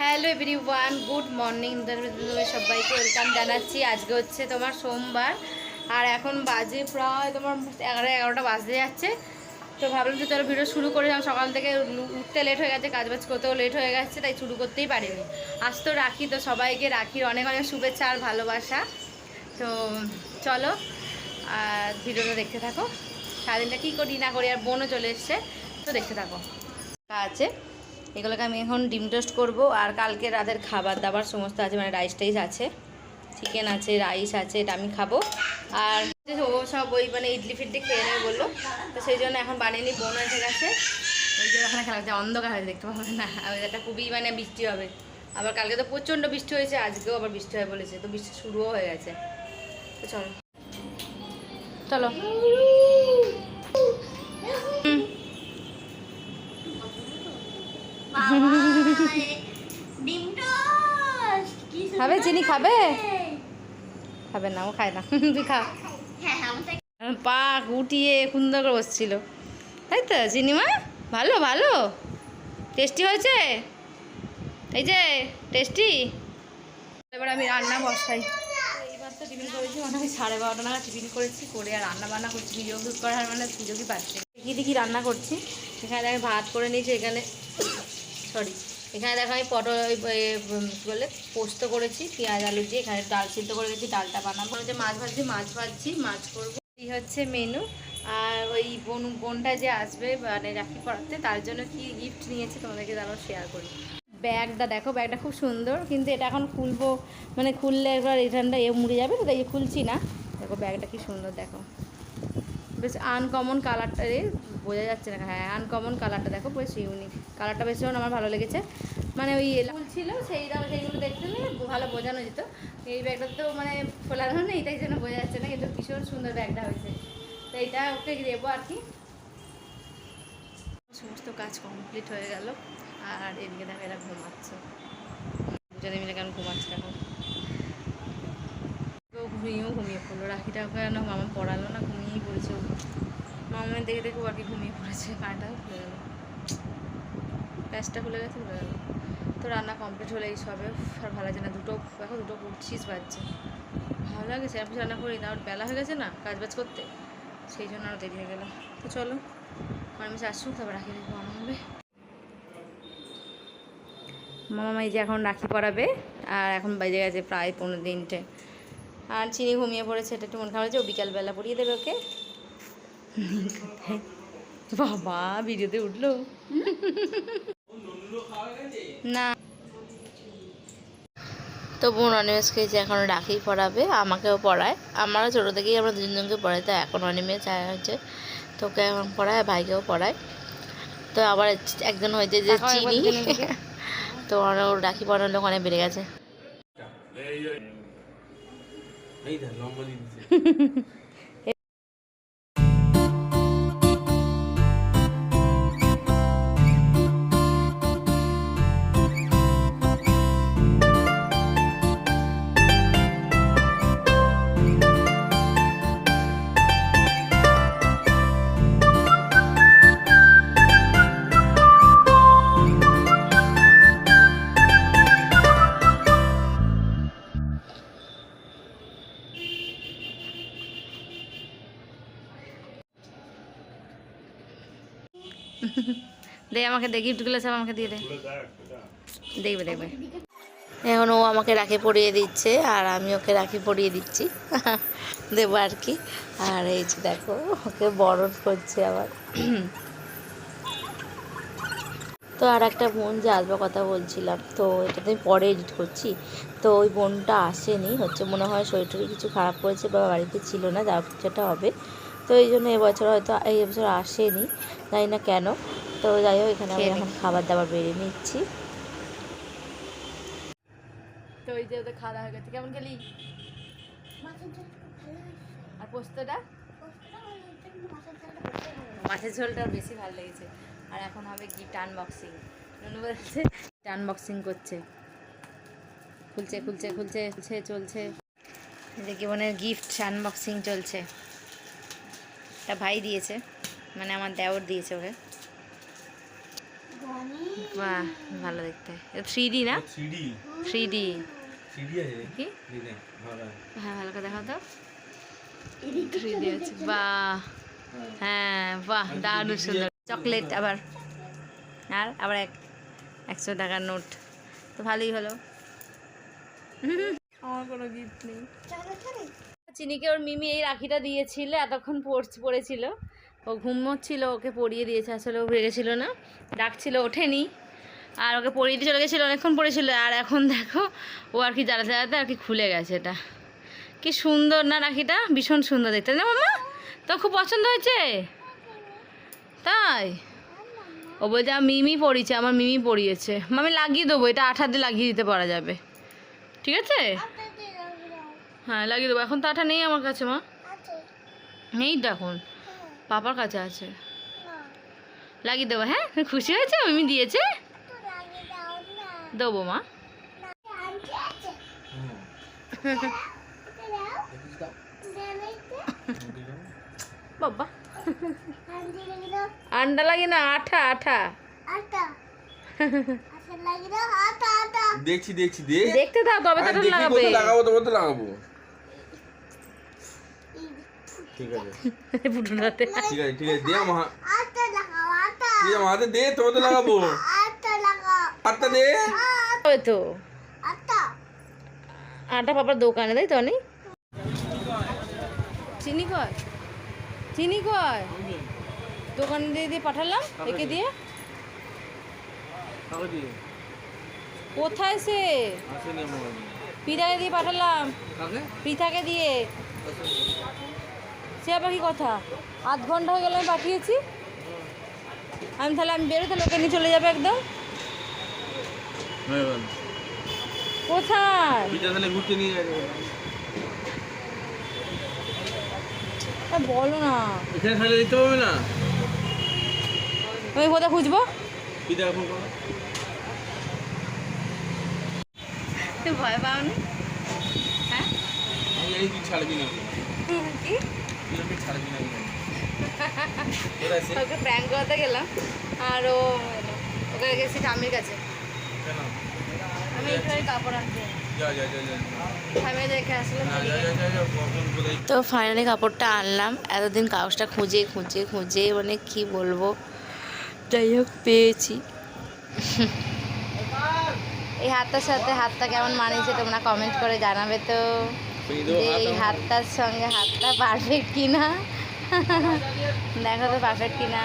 Hello everyone good morning. সবাইকে। Welcome জানাচ্ছি। আজকে হচ্ছে তোমার সোমবার। আর এখন বাজে প্রায় তোমার এগারো, এগারোটা বাজতে যাচ্ছে। তো ভাবলাম যে চলো ভিডিও শুরু করে। যাও সকাল থেকে উঠতে লেট হয়ে গেছে, কাজবাজ করতেও লেট হয়ে গেছে, তাই শুরু করতেই পারিনি। আজ তো রাখি, তো সবাইকে রাখির অনেক অনেক শুভেচ্ছা আর ভালোবাসা। তো চলো, আর ভিডিওটা দেখতে থাকো। সারাদিনটা কী করি না করি, আর বোনও চলে এসছে, তো দেখতে থাকো। আছে? এগুলোকে আমি এখন ডিম টোস্ট করব আর কালকে রাতের খাবার দাবার সমস্ত আছে মানে রাইস টাইস আছে। চিকেন আছে রাইস আছে, এটা আমি খাব। আর ও সব ওই মানে ইডলি ফিডলি খেয়ে নেবে বলল। তো সেই জন্য এখন বানিয়ে নিই, বোন এসে গেছে। ওই যে ওখানে খেলা অন্ধকার হয়েছে, দেখতে পাবো না। এটা খুবই মানে বৃষ্টি হবে। আবার কালকে তো প্রচণ্ড বৃষ্টি হয়েছে, আজকেও আবার বৃষ্টি হয় বলেছে। তো বৃষ্টি শুরুও হয়ে গেছে। তো চলো। চলো। খাবে? চিনি খাবে? খাবে না, ও খায় না। তুই খা। পা গুটিয়ে সুন্দর করে বসছিল। তাই তো চিনিমা ভালো ভালো। টেস্টি হয়েছে? এই যে, টেস্টি? এবার আমি রান্না বসাই। এইবার তো টিফিন করেছি মানে আমি সাড়ে বারোটা নাগাদ টিফিন করেছি, করে আর রান্না বান্না করছি, ভিডিও করার মানে সুযোগই পাচ্ছি? দেখি দেখি রান্না করছি। এখানে দেখো ভাত করে নিয়েছি, এখানে সরি এখানে দেখো আমি পটল বলে, পোস্ত করেছি, পেঁয়াজ, আলু দিয়ে এখানে ডাল সিদ্ধ করে গেছি ডালটা বানাবো। হচ্ছে মাছ ভাজছি মাছ ভাজছি, মাছ করব। এই হচ্ছে মেনু আর ওই বোন, বোনটা যে আসবে মানে রাখি পড়াতে, তার জন্য কি গিফট নিয়েছি তোমাদেরকে তারপর শেয়ার করি। ব্যাগটা দেখো, ব্যাগটা খুব সুন্দর, কিন্তু এটা এখন খুলবো মানে খুললে একবার রিটার্নটা এ মুড়ে যাবে, তো তাই খুলছি না। দেখো ব্যাগটা কি সুন্দর, দেখো। বেশ আনকমন কালারটা রে বোঝা যাচ্ছে না। হ্যাঁ আনকমন কালারটা দেখো বেশ ইউনিক কালারটা বেশ আমার ভালো লেগেছে। মানে ওই ফুল ছিল সেই সেইগুলো দেখতে ভালো বোঝানো যেত। এই ব্যাগটা তো মানে খোলানো নেই তাই জন্য বোঝা যাচ্ছে না কিন্তু ভীষণ সুন্দর ব্যাগটা হয়েছে। তো এইটা ওকে দেবো আর কি। সমস্ত কাজ কমপ্লিট হয়ে গেল আর এদিকে দেখো এরা ঘুমাচ্ছে। দুজনে মিলে কেন ঘুমাচ্ছে এখন তো ঘুমিয়েও ঘুমিয়ে পড়ল রাখিটা কেন মামা পড়ালো না, ঘুমিয়েই পড়েছে ও। মামা দেখে দেখে আর কি ঘুমিয়ে পড়েছে কানটাও খুলে গেল। প্যাচটা খুলে গেছে, খুলে গেল। তো রান্না কমপ্লিট হলে এই সবে আর ভালো লাগে না। দুটো এখন দুটো পঁচিশ বাজছে। ভালো লাগে সেরকম কিছু রান্না করি তারপর বেলা হয়ে গেছে না কাজ বাজ করতে। সেই জন্য আরও দেরি হয়ে গেল। তো চলো আমি আসুক, তারপর রাখি দেখব মামা হবে। মামা এই যে এখন রাখি পরাবে, আর এখন বেজে গেছে প্রায় পনেরো দিনটে। আর চিনি ঘুমিয়ে পড়েছে এটা একটু মন খারাপ হয়েছে ও বিকালবেলা পড়িয়ে দেবে ওকে। বাবা ভিডিওতে উঠল। না। তো বোন অনিমেষকে যে এখন রাখি পড়াবে আমাকেও পড়ায়। আমারও ছোটো থেকেই আমরা দুজনকে পড়াই তো এখন অনিমেষ হচ্ছে। তোকে এখন পড়ায় ভাইকেও পড়ায়। তো আবার একজন হয়েছে যে চিনি। তো ওর রাখি পড়ানোর লোক অনেক বেড়ে গেছে। এই দেখ লম্বা দিয়ে দে, আমাকে দে গিফটগুলো সব আমাকে দিয়ে দে। দেখবে দেখবে। এখন ও আমাকে রাখি পরিয়ে দিচ্ছে, আর আমি ওকে রাখি পরিয়ে দিচ্ছি। দেবো আর কি। আর এই যে দেখো, ওকে বরণ করছে আবার। তো আর একটা বোন যে আসবার কথা বলছিলাম, তো এটা আমি পরে এডিট করছি। তো ওই বোনটা আসেনি, হচ্ছে মনে হয় শরীর কিছু খারাপ করেছে বা বাড়িতে ছিল না, যা কিছু একটা হবে। তো এই জন্য এবছর হয়তো এই বছর আসেনি জানি না কেন। তো যাই হোক এখানে আমি এখন খাবার দাবার বেরিয়ে নিচ্ছি। তো ওই যে ওদের খাওয়া হয়ে গেছে কেমন খেলি হয়েছে। আর পোস্তটা? মাছের ঝোলটা বেশি ভালো লেগেছে। আর এখন হবে গিফট আনবক্সিং নুনু বলছে আনবক্সিং করছে। খুলছে খুলছে খুলছে খুলছে চলছে। দেখি বোনের গিফট আনবক্সিং চলছে। এটা ভাই দিয়েছে। মানে আমার দেওর দিয়েছে ওকে। বাহ ভালো দেখতে। থ্রি ডি না? থ্রি ডি কি। হ্যাঁ ভালো করে দেখাও তো। থ্রি ডি আছে বাহ। হ্যাঁ বাহ দারুণ সুন্দর। চকলেট আবার। আর আবার এক একশো টাকার নোট। তো ভালোই হলো। আমার কোনো গিফট নেই। চিনিকে ওর মিমি এই রাখিটা দিয়েছিল, এতক্ষণ পড়- পড়েছিল। ও ঘুমোচ্ছিল ওকে পরিয়ে দিয়েছে, আসলে ও বেড়েছিল না। ডাকছিল, ওঠেনি। আর ওকে পরিয়ে দিয়ে চলে গেছিল, অনেকক্ষণ পড়েছিল। আর এখন দেখো, ও আর কি জ্বালাতে জ্বালাতে আর কি খুলে গেছে এটা। কি সুন্দর না রাখিটা? ভীষণ সুন্দর দেখতে। না মামা তো খুব পছন্দ হয়েছে? তাই? ও বলছে আমার মিমি পড়িয়েছে, আমার মিমি পরিয়েছে আমি লাগিয়ে দেবো, এটা আঠা দিয়ে লাগিয়ে দিতে পারা যাবে। ঠিক আছে? রাখলাম হ্যাঁ লাগিয়ে দেবো। এখন তো আঠা নেই আমার কাছে মা। নেই তো এখন। পাপার কাছে আছে। লাগিয়ে দেবো হ্যাঁ? খুশি হয়েছে? মিমি দিয়েছে? তো লাগিয়ে দাও না। দেবো মা। বাবা। আন্ডা লাগে না আঠা আঠা। দেখছি দেখছি দেখতে দাও তবে তো আরে লাগাবে। লাগাবো তবে তো লাগাবো। ঠিক আছে। আছে আছে দে দে তো লাগাবো। আটা দে। ওই তো। আটা আটা পাপার দোকানে তাই তো অনেক চিনি কয় চিনি কয় দোকানে দিয়ে দিয়ে পাঠালাম একে দিয়ে। কোথায় সে? পিতাকে দিয়ে পাঠালাম। কাকে? পিতাকে দিয়ে। সে আবার কি কথা। আধ ঘণ্টা হয়ে গেল আমি পাঠিয়েছি। আমি তাহলে আমি বেরোতে লোকে নিয়ে চলে যাবে একদম। কোথায়? ঘুরতে নিয়ে বলো না। এখানে দিতে পারবে না? আমি কোথায় খুঁজবো? ভয় পাও না হ্যাঁ ছাড়বি না কি? ওকে প্র্যাঙ্ক করতে গেলাম। আর ও। ওকে গেছি ঠামির কাছে। আমি এখানে কাপড় আনতে। তো ফাইনালি কাপড়টা আনলাম। এতদিন কাগজটা খুঁজে খুঁজে খুঁজে মানে কি বলব? যাই হোক পেয়েছি। এই হাতটার সাথে হাতটা কেমন মানিয়েছে তোমরা কমেন্ট করে জানাবে তো। এই হাতটার সঙ্গে হাতটা পারফেক্ট কিনা? দেখো তো পারফেক্ট কিনা।